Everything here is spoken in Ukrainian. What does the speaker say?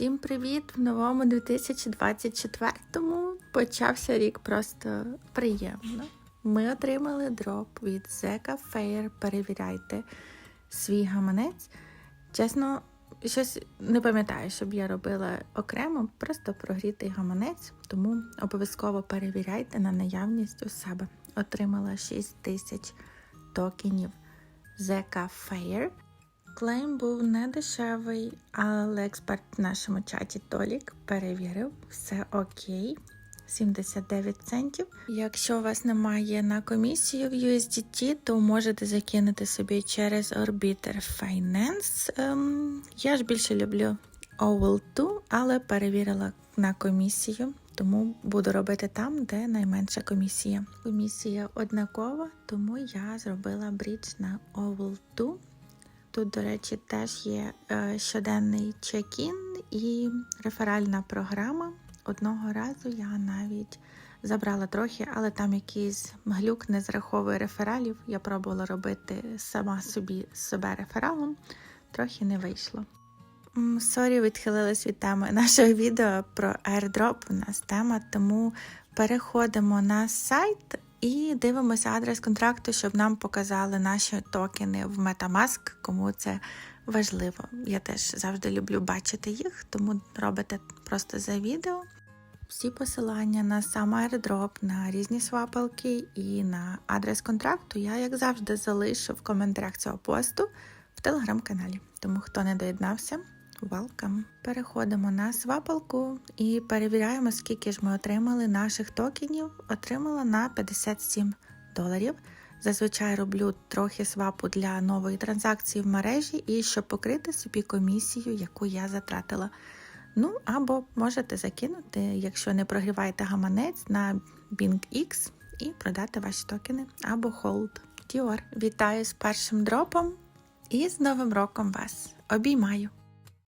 Всім привіт! В новому 2024-му почався рік просто приємно. Ми отримали дроп від Zeka Fair. Перевіряйте свій гаманець. Чесно, щось не пам'ятаю, щоб я робила окремо, просто прогрітий гаманець, тому обов'язково перевіряйте на наявність у себе. Отримала 6 тисяч токенів Zeka Fair. Клейм був не дешевий, але експерт в нашому чаті Толік перевірив, все окей. 79 центів. Якщо у вас немає на комісію в USDT, то можете закинути собі через Orbiter Finance. Ем, я ж більше люблю OWL2, але перевірила на комісію, тому буду робити там, де найменша комісія. Комісія однакова, тому я зробила брідж на OWL2. Тут, до речі, теж є е, щоденний чек-ін і реферальна програма. Одного разу я навіть забрала трохи, але там якийсь глюк не зраховує рефералів. Я пробувала робити сама собі себе рефералом, трохи не вийшло. Сорі, відхилилась від теми нашого відео про airdrop. У нас тема, тому переходимо на сайт і дивимося адрес контракту, щоб нам показали наші токени в Metamask, кому це важливо. Я теж завжди люблю бачити їх, тому робите просто за відео. Всі посилання на сам airdrop, на різні свапалки і на адрес контракту я, як завжди, залишу в коментарях цього посту в телеграм-каналі. Тому хто не доєднався, welcome. Переходимо на свапалку і перевіряємо, скільки ж ми отримали наших токенів. Отримала на 57 доларів. Зазвичай роблю трохи свапу для нової транзакції в мережі і щоб покрити собі комісію, яку я затратила. Ну або можете закинути, якщо не прогріваєте гаманець на BingX і продати ваші токени або Hold. Dior. Вітаю з першим дропом і з Новим роком вас! Обіймаю!